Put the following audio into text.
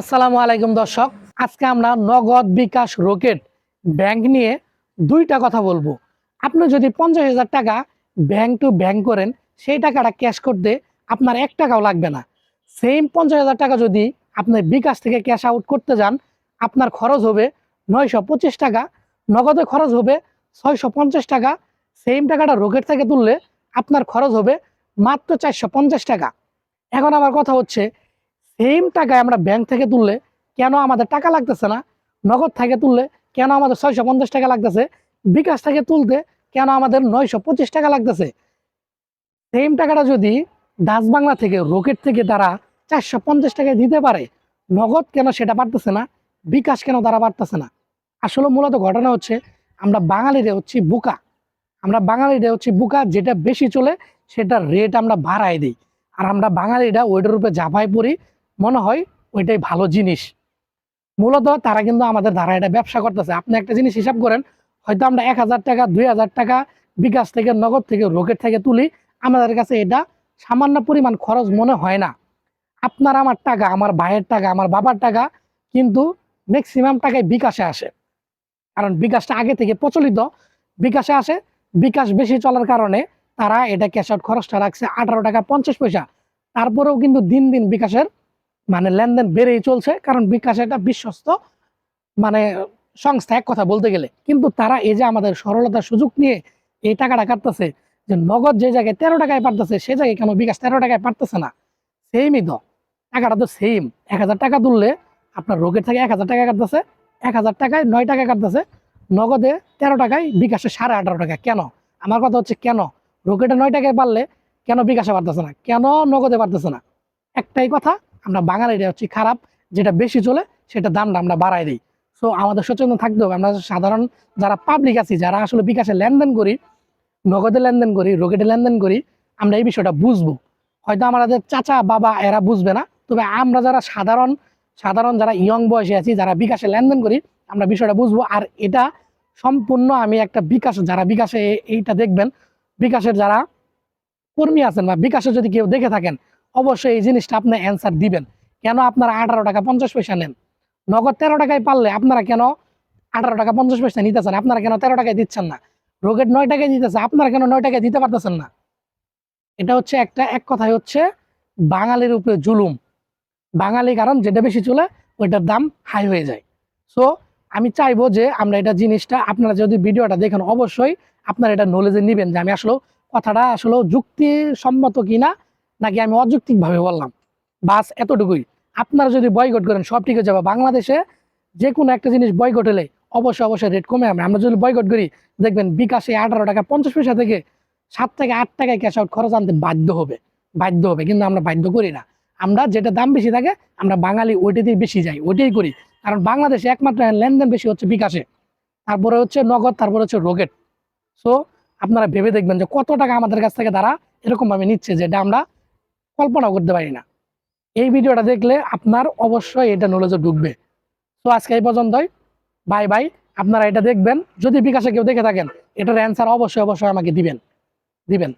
আসসালামু আলাইকুম দর্শক। আজকে আমরা নগদ বিকাশ রকেট ব্যাংক নিয়ে দুইটা কথা বলব। আপনি যদি পঞ্চাশ হাজার টাকা ব্যাংক টু ব্যাংক করেন, সেই টাকাটা ক্যাশ করতে আপনার এক টাকাও লাগবে না। সেম পঞ্চাশ হাজার টাকা যদি আপনি বিকাশ থেকে ক্যাশ আউট করতে যান, আপনার খরচ হবে নয়শো পঁচিশ টাকা, নগদে খরচ হবে ছয়শো পঞ্চাশ টাকা, সেম টাকাটা রকেট থেকে তুললে আপনার খরচ হবে মাত্র চারশো পঞ্চাশ টাকা। এখন আমার কথা হচ্ছে সেম টাকায় আমরা ব্যাংক থেকে তুললে কেন আমাদের টাকা লাগতেছে না? নগদ থেকে তুললে কেন আমাদের ছয়শো পঞ্চাশ টাকা লাগতেছে? বিকাশ থেকে তুলতে কেন আমাদের নয়শো পঁচিশ টাকা লাগতেছে? সেম টাকাটা যদি ডাচ বাংলা থেকে রকেট থেকে তারা চারশো পঞ্চাশ টাকায় দিতে পারে, নগদ কেন সেটা পারতেছে না? বিকাশ কেন তারা পারতেছে না? আসলে মূলত ঘটনা হচ্ছে আমরা বাঙালিরা হচ্ছি বুকা। আমরা বাঙালিরা হচ্ছি বুকা, যেটা বেশি চলে সেটার রেট আমরা বাড়াই দিই। আর আমরা বাঙালিরা ওইটার উপরে জাপাই পড়ি মনে হয় ওইটাই ভালো জিনিস। মূলত তারা কিন্তু আমাদের দ্বারা এটা ব্যবসা করতেছে। আপনি একটা জিনিস হিসাব করেন, হয়তো আমরা এক হাজার টাকা, দুই হাজার টাকা বিকাশ থেকে, নগদ থেকে রকেট থেকে তুলি, আমাদের কাছে এটা সামান্য পরিমাণ খরচ মনে হয় না। আপনার আমার টাকা, আমার ভাইয়ের টাকা, আমার বাবার টাকা কিন্তু ম্যাক্সিমাম টাকায় বিকাশে আসে। কারণ বিকাশটা আগে থেকে প্রচলিত। বিকাশে আসে, বিকাশ বেশি চলার কারণে তারা এটা ক্যাশ আউট খরচটা রাখছে আঠারো টাকা পঞ্চাশ পয়সা। তারপরেও কিন্তু দিন দিন বিকাশের মানে লেনদেন বেড়েই চলছে, কারণ বিকাশ একটা বিশ্বস্ত মানে সংস্থা এক কথা বলতে গেলে। কিন্তু তারা এই যে আমাদের সরলতার সুযোগ নিয়ে এই টাকাটা কাটতেছে, যে নগদ যে জায়গায় তেরো টাকায় পারতেছে, সে জায়গায় কেন বিকাশ তেরো টাকায় পারতেছে না? সেমই তো, টাকাটা তো সেম এক হাজার টাকা তুললে আপনার রোগের থেকে এক হাজার টাকা কাটতেছে, এক হাজার টাকায় নয় টাকা কাটতেছে, নগদে তেরো টাকায় বিকাশে সাড়ে আঠারো টাকা। কেন? আমার কথা হচ্ছে কেন? রোকেটে নয় টাকায় পারলে কেন বিকাশে পারতেছে না? কেন নগদে পারতেছে না? একটাই কথা আমরা বাঙালিরা হচ্ছে খারাপ, যেটা বেশি চলে সেটা দামটা আমরা বাড়াই দিই। সো আমাদের সচেতন থাকতে হবে। আমরা সাধারণ যারা পাবলিক আছি, যারা আসলে বিকাশে লেনদেন করি, নগদে লেনদেন করি রোকেটে লেনদেন করি, আমরা এই বিষয়টা বুঝব। হয়তো আমাদের চাচা, বাবা এরা বুঝবে না, তবে আমরা যারা সাধারণ সাধারণ যারা ইয়ং বয়সে আছি, যারা বিকাশে লেনদেন করি, আমরা বিষয়টা বুঝব। আর এটা সম্পূর্ণ আমি একটা বিকাশ, যারা বিকাশে এইটা দেখবেন, বিকাশের যারা কর্মী আছেন বা বিকাশে যদি কেউ দেখে থাকেন অবশ্যই এই জিনিসটা আপনি অ্যান্সার দিবেন। কেন আপনারা আঠারো টাকা পঞ্চাশ পয়সা নেন? নগদ তেরো টাকায় পারলে আপনারা কেন আঠারো টাকা পঞ্চাশ পয়সা নিতেছেন? আপনারা কেন তেরো টাকায় দিচ্ছেন না? রোগেট নয় টাকায় দিতেছে আপনারা কেন নয় টাকায় দিতে পারতেছেন না? এটা হচ্ছে একটা, এক কথায় হচ্ছে বাঙালির উপরে জুলুম। বাঙালি কারণ যেটা বেশি চলে, ওইটার দাম হাই হয়ে যায়। সো আমি চাইব যে আমরা এটা জিনিসটা, আপনারা যদি ভিডিওটা দেখেন, অবশ্যই আপনারা এটা নলেজে নেবেন যে আমি আসলে কথাটা আসলে যুক্তিসম্মত কিনা নাকি আমি অযৌক্তিকভাবে বললাম? বাস, এতটুকুই। আপনারা যদি বয়কট করেন, সব ঠিক হয়ে যাবে। বাংলাদেশে যে কোনো একটা জিনিস বয়কট হলে অবশ্যই অবশ্যই রেট কমে আমরা আমরা যদি বয়কট করি, দেখবেন বিকাশে আঠারো টাকা, পঞ্চাশ পয়সা থেকে সাত থেকে আট টাকায় ক্যাশ আউট খরচ আনতে বাধ্য হবে। বাধ্য হবে, কিন্তু আমরা বাধ্য করি না। আমরা যেটা দাম বেশি থাকে, আমরা বাঙালি ওইটাতেই বেশি যাই, ওইটাই করি। কারণ বাংলাদেশে একমাত্র লেনদেন বেশি হচ্ছে বিকাশে। তারপরে হচ্ছে নগদ, তারপরে হচ্ছে রকেট। সো আপনারা ভেবে দেখবেন যে কত টাকা আমাদের কাছ থেকে তারা এরকমভাবে নিচ্ছে, যেটা আমরা কল্পনাও করতে পারি না। এই ভিডিওটা দেখলে আপনার অবশ্যই এটা নলেজে ঢুকবে। তো আজকে এই পর্যন্তই। বাই বাই আপনারা এটা দেখবেন। যদি বিকাশে কেউ দেখে থাকেন, এটার অ্যান্সার অবশ্যই অবশ্যই আমাকে দিবেন। দিবেন।